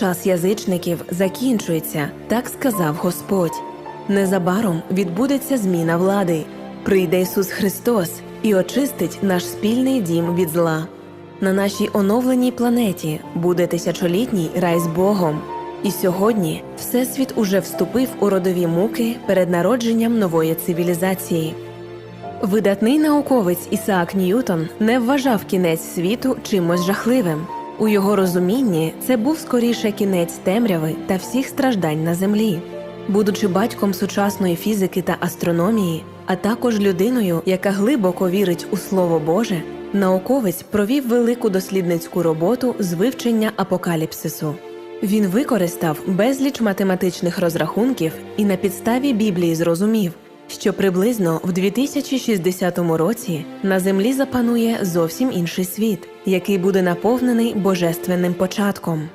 час язичників закінчується, так сказав Господь. Незабаром відбудеться зміна влади. Прийде Ісус Христос і очистить наш спільний дім від зла. На нашій оновленій планеті буде тисячолітній рай з Богом. І сьогодні Всесвіт уже вступив у родові муки перед народженням нової цивілізації. Видатний науковець Ісаак Ньютон не вважав кінець світу чимось жахливим. У його розумінні це був скоріше кінець темряви та всіх страждань на землі. Будучи батьком сучасної фізики та астрономії, а також людиною, яка глибоко вірить у Слово Боже, науковець провів велику дослідницьку роботу з вивчення апокаліпсису. Він використав безліч математичних розрахунків і на підставі Біблії зрозумів, що приблизно в 2060 році на землі запанує зовсім інший світ, який буде наповнений божественним початком.